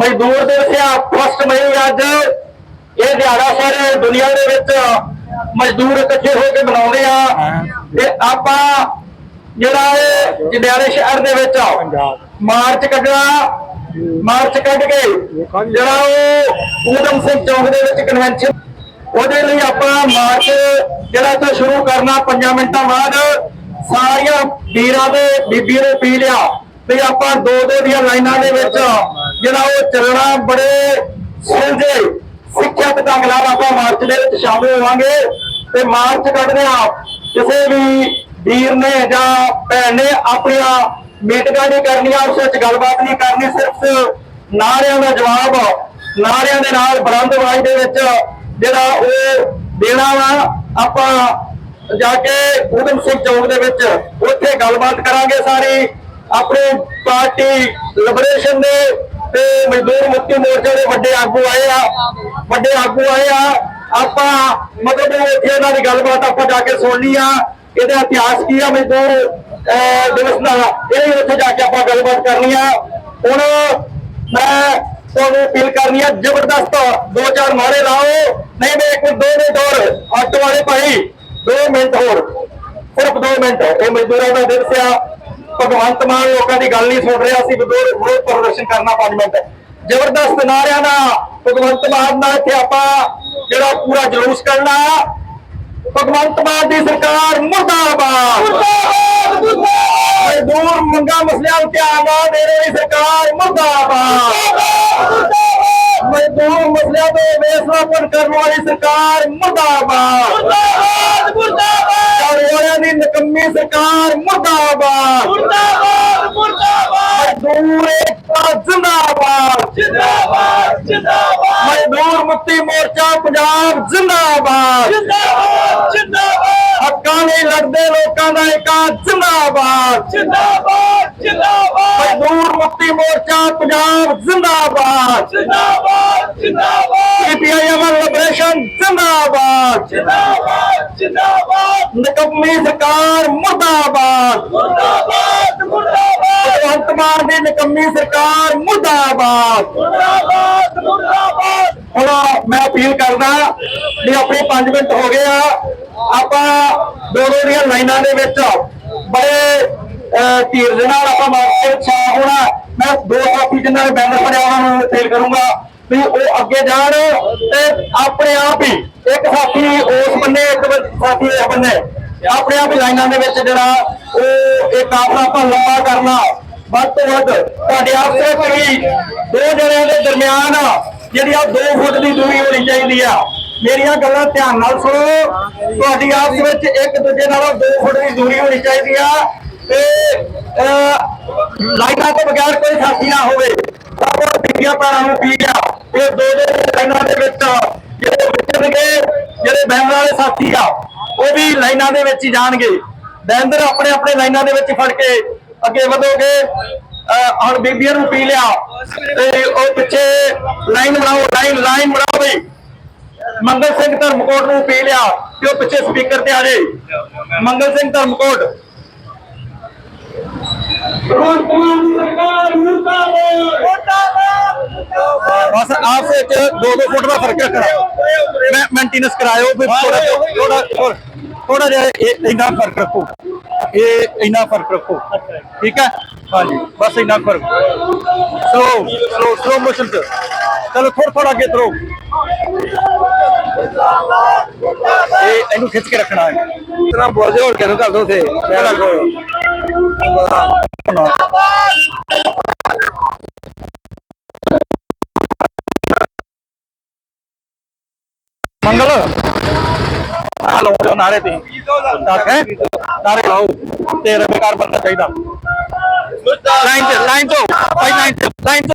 ਮਜ਼ਦੂਰ ਦਿਵਸ ਆ ਫਸਟ ਮਈ ਅੱਜ। ਇਹ ਦਿਹਾੜਾ ਸਾਰੇ ਦੁਨੀਆ ਦੇ ਵਿੱਚ ਮਜ਼ਦੂਰ ਇਕੱਠੇ ਹੋ ਕੇ ਮਨਾਉਂਦੇ ਆ। ਤੇ ਆਪਾਂ ਜਿਹੜਾ ਇਹ ਜੰਡਿਆਲੇ ਸ਼ਹਿਰ ਦੇ ਵਿੱਚ ਮਾਰਚ ਕੱਢਣਾ। ਮਾਰਚ ਕੱਢ ਕੇ ਜਿਹੜਾ ਉਹ ਊਧਮ ਸਿੰਘ ਚੌਂਕ ਦੇ ਵਿੱਚ ਕਨਵੈਨਸ਼ਨ ਉਹਦੇ ਲਈ ਆਪਾਂ ਮਾਰਚ ਜਿਹੜਾ ਇੱਥੇ ਸ਼ੁਰੂ ਕਰਨਾ 5 ਮਿੰਟਾਂ ਬਾਅਦ ਸਾਰੀਆਂ ਵੀਰਾਂ ਦੇ ਬੀਬੀਆਂ ਨੇ ਪੀ ਲਿਆ। ਤੇ ਆਪਾਂ ਦੋ ਦੋ ਦੀਆਂ ਲਾਈਨਾਂ ਦੇ ਵਿੱਚ ਜਿਹੜਾ ਉਹ ਚੱਲਣਾ ਬੜੇ ਸੁਲਝੇ ਸਿੱਖਿਅਤ ਢੰਗ ਨਾਲ ਆਪਾਂ ਮਾਰਚ ਦੇ ਵਿੱਚ ਸ਼ਾਮਲ ਹੋਵਾਂਗੇ ਤੇ ਮਾਰਚ ਕੱਢਦੇ ਆ ਕਿਸੇ ਵੀ ਵੀਰ ਨੇ ਜਾਂ ਭੈਣ ਨੇ ਆਪਣੀਆਂ ਮੀਟਿੰਗਾਂ ਨਹੀਂ ਕਰਨੀਆਂ, ਉਸ ਵਿੱਚ ਗੱਲਬਾਤ ਨਹੀਂ ਕਰਨੀ, ਸਿਰਫ ਨਾਰਿਆਂ ਦਾ ਜਵਾਬ ਨਾਰਿਆਂ ਦੇ ਨਾਲ ਬੁਲੰਦ ਆਵਾਜ਼ ਦੇ ਵਿੱਚ ਜਿਹੜਾ ਉਹ ਦੇਣਾ ਵਾ, ਆਪਾਂ ਜਾ ਕੇ ਉਦਮ ਸਿੰਘ ਚੌਕ ਦੇ ਵਿੱਚ ਉੱਥੇ ਗੱਲਬਾਤ ਕਰਾਂਗੇ ਸਾਰੀ। ਆਪਣੇ ਪਾਰਟੀ ਲਿਬਰੇਸ਼ਨ ਦੇ ਤੇ ਮਜ਼ਦੂਰ ਮੁਕਤੀ ਮੋਰਚੇ ਦੇ ਵੱਡੇ ਆਗੂ ਆਏ ਆ, ਵੱਡੇ ਆਗੂ ਆਏ ਆ। ਆਪਾਂ ਮਤਲਬ ਉੱਥੇ ਇਹਨਾਂ ਦੀ ਗੱਲਬਾਤ ਆਪਾਂ ਜਾ ਕੇ ਸੁਣਨੀ ਆ। ਇਹਦਾ ਇਤਿਹਾਸ ਕੀ ਆ ਮਜ਼ਦੂਰ ਦਿਵਸ ਦਾ? ਇਹ ਉੱਥੇ ਜਾ ਕੇ ਆਪਾਂ ਗੱਲਬਾਤ ਕਰਨੀ ਆ। ਹੁਣ ਮੈਂ ਤੁਹਾਨੂੰ ਅਪੀਲ ਕਰਨੀ ਆ, ਜ਼ਬਰਦਸਤ ਦੋ ਚਾਰ ਨਾਰੇ ਲਾਓ। ਨਹੀਂ ਮੈਂ ਇੱਕ ਦੋ ਮਿੰਟ ਹੋਰ। ਆਟੋ ਵਾਲੇ ਭਾਈ, ਦੋ ਮਿੰਟ ਹੋਰ। ਸਿਰਫ ਦੋ ਮਿੰਟ। ਇਹ ਮਜ਼ਦੂਰਾਂ ਦਾ ਦਿਵਸ ਆ। ਭਗਵੰਤ ਮਾਨ ਲੋਕਾਂ ਦੀ ਗੱਲ ਨਹੀਂ ਸੁਣ ਰਿਹਾ ਸੀ ਵਿਰੋਧ ਵਿਰੋਧ ਪ੍ਰਦਰਸ਼ਨ ਕਰਨਾ 5 ਮਿੰਟ। ਜ਼ਬਰਦਸਤ ਨਾਰਿਆਂ ਦਾ ਭਗਵੰਤ ਮਾਨ ਦਾ ਇੱਥੇ ਆਪਾਂ ਜਿਹੜਾ ਪੂਰਾ ਜਲੂਸ ਕਰਨਾ ਭਗਵੰਤ ਮਾਨ ਦੀ ਸਰਕਾਰ ਮੁਰਦਾਬਾਦ। ਮਜ਼ਦੂਰ ਮੰਗਾ ਮਸਲਿਆਂ ਉੱਤੇ ਆਵਾਜ਼ ਦੇ ਰਹੀ ਸਰਕਾਰ ਮੁਰਦਾਬਾਦ। ਮਜ਼ਦੂਰ ਮਸਲਿਆਂ ਤੋਂ ਬੇਸਵਾਪਨ ਕਰਨ ਵਾਲੀ ਸਰਕਾਰ ਮੁਰਦਾਬਾਦ। ਮੁਰਦਾਬਾਦ ਮੁਰਦਾਬਾਦ। ਕਾਰੋਬਾਰੀਆਂ ਦੀ ਨਕੰਮੀ ਸਰਕਾਰ ਮੁਰਦਾਬਾਦ। ਮੁਰਦਾਬਾਦ ਮੁਰਦਾਬਾਦ। ਮਜ਼ਦੂਰ ਏਕਤਾ ਜ਼ਿੰਦਾਬਾਦ। ਜਿੰਦਾਬਾਦ ਜਿੰਦਾਬਾਦ। ਮਜ਼ਦੂਰ ਮੁਕਤੀ ਮੋਰਚਾ ਪੰਜਾਬ ਜ਼ਿੰਦਾਬਾਦ। ਜਿੰਦਾਬਾਦ ਜਿੰਦਾਬਾਦ। ਹੱਕਾਂ ਲਈ ਲੜਦੇ ਲੋਕਾਂ ਦਾ ਏਕਾ ਜ਼ਿੰਦਾਬਾਦ। ਜਿੰਦਾਬਾਦ ਜਿੰਦਾਬਾਦ। ਮਜ਼ਦੂਰ ਮੁਕਤੀ ਮੋਰਚਾ ਪੰਜਾਬ ਜ਼ਿੰਦਾਬਾਦ। ਜਿੰਦਾਬਾਦ ਜਿੰਦਾਬਾਦ। ਸੀਪੀਆਈਐਮ ਲਿਬਰੇਸ਼ਨ ਜ਼ਿੰਦਾਬਾਦ। ਜਿੰਦਾਬਾਦ ਜਿੰਦਾਬਾਦ। ਨਕੰਮੀ ਸਰਕਾਰ ਮੁਰਦਾਬਾਦ। ਮੁਰਦਾਬਾਦ ਮੁਰਦਾਬਾਦ। ਭਗਵੰਤ ਮਾਨ ਦੀ ਨਕੰਮੀ ਸਰਕਾਰ ਮੁਰਦਾਬਾਦ। ਮੁਰਦਾਬਾਦ ਮੁਰਦਾਬਾਦ। ਹੁਣ ਮੈਂ ਅਪੀਲ ਕਰਦਾ ਵੀ ਆਪਣੇ 5 ਮਿੰਟ ਹੋ ਗਏ ਆ। ਆਪਾਂ ਦੋ ਦੋ ਦੀਆਂ ਲਾਈਨਾਂ ਦੇ ਵਿੱਚ ਬੜੇ ਧੀਰਜ ਨਾਲ ਆਪਾਂ ਮਾਰਕੀਟ ਛਾ ਹੋਣਾ। ਮੈਂ ਦੋ ਸਾਥੀ ਜਿਨ੍ਹਾਂ ਨੇ ਬੈਨਰ ਫੜਿਆ ਉਹਨਾਂ ਨੂੰ ਫੇਲ ਕਰੂੰਗਾ ਵੀ ਉਹ ਅੱਗੇ ਜਾਣ ਤੇ ਆਪਣੇ ਆਪ ਹੀ ਸਾਥੀ ਉਸ ਬੰਨੇ ਇੱਕ ਸਾਥੀ ਇਸ ਬੰਨੇ ਆਪਣੇ ਆਪ ਹੀ ਲਾਈਨਾਂ ਦੇ ਵਿੱਚ ਜਿਹੜਾ ਉਹ ਇਹ ਕਾਫਲਾ ਆਪਾਂ ਲੰਬਾ ਕਰਨਾ ਵੱਧ ਤੋਂ ਵੱਧ ਤੁਹਾਡੇ ਆਪਸੇ ਵੀ ਦੋ ਜਣਿਆਂ ਦੇ ਦਰਮਿਆਨ ਜਿਹੜੀ ਆ 2 ਫੁੱਟ ਦੀ ਦੂਰੀ ਹੋਣੀ ਚਾਹੀਦੀ ਆ। ਮੇਰੀਆਂ ਗੱਲਾਂ ਧਿਆਨ ਨਾਲ ਸੁਣੋ। ਤੁਹਾਡੀ ਆਪਸ ਵਿੱਚ ਇੱਕ ਦੂਜੇ ਨਾਲ 2 ਫੁੱਟ ਦੀ ਦੂਰੀ ਹੋਣੀ ਚਾਹੀਦੀ ਆ ਤੇ ਅਹ, ਲਾਈਨਾਂ ਤੋਂ ਬਗੈਰ ਕੋਈ ਸਾਥੀ ਨਾ ਹੋਵੇ। ਤਾਂ ਉਹ ਬੀਬੀਆਂ ਭੈਣਾਂ ਨੂੰ ਪੀ ਗਿਆ ਇਹ ਦੋ ਦੋ ਲਾਈਨਾਂ ਦੇ ਵਿੱਚ ਜਿਹੜੇ ਵਿਚਰਨਗੇ ਜਿਹੜੇ ਬੈਨਰ ਵਾਲੇ ਸਾਥੀ ਆ, ਉਹ ਵੀ ਲਾਈਨਾਂ ਦੇ ਵਿੱਚ ਹੀ ਜਾਣਗੇ। ਬੈਨਰ ਆਪਣੇ ਆਪਣੇ ਲਾਈਨਾਂ ਦੇ ਵਿੱਚ ਫੜ ਕੇ ਅੱਗੇ ਵਧੋਗੇ। ਹੁਣ ਬੀਬੀਆਂ ਨੂੰ ਪੀ ਲਿਆ। ਤੇ ਉਹ ਪਿੱਛੇ ਲਾਈਨ ਬਣਾਓ, ਲਾਈਨ ਲਾਈਨ ਬਣਾਓ ਬਈ ਮੰਗਲ ਸਿੰਘ ਧਰਮਕੋਟ ਨੂੰ ਪੀ ਲਿਆ ਤੇ ਉਹ ਪਿੱਛੇ ਸਪੀਕਰ ਤੇ ਆ ਜੇ। ਮੰਗਲ ਸਿੰਘ ਧਰਮਕੋਟ। ਬਸ ਆਪਸ ਚ 2-2 ਫੁੱਟ ਦਾ ਫ਼ਰਕ ਰੱਖਣਾ। ਮੇਨਟੇਨੈਂਸ ਕਰਾਇਓ ਫਿਰ ਥੋੜਾ ਥੋੜਾ ਥੋੜਾ ਜਿਹਾ ਇਹ ਇੰਨਾ ਫ਼ਰਕ ਰੱਖੋ। ਇਹ ਇੰਨਾ ਫ਼ਰਕ ਰੱਖੋ। ਠੀਕ ਹੈ? ਹਾਂਜੀ ਬਸ ਇੰਨਾ ਫ਼ਰਕ। ਸੋ ਸਲੋ ਸਲੋ ਮੋਸ਼ਨ ਚ। ਚਲੋ ਥੋੜਾ ਥੋੜਾ ਅੱਗੇ ਤਰੋ। ਇਹ ਇਹਨੂੰ ਖਿੱਚ ਕੇ ਰੱਖਣਾ ਹੈ। ਇਤਨਾ ਬੋਝੇ ਹੋਰ ਕਿਹਨੂੰ ਕਰ ਦੋ ਥੇ ਮੇਰਾ ਕੋਲ ਆ ਲਓ ਜੋ ਨਾਰੇ ਤੇ। ਤੱਕ ਹੈ? ਨਾਰੇ ਲਾਓ। ਤੇਰੇ ਬੇਕਾਰ ਬੰਦਾ ਚਾਹੀਦਾ। ਲਾਈਨ ਤੇ ਲਾਈਨ ਤੋਂ। ਭਾਈ ਲਾਈਨ ਤੇ। ਲਾਈਨ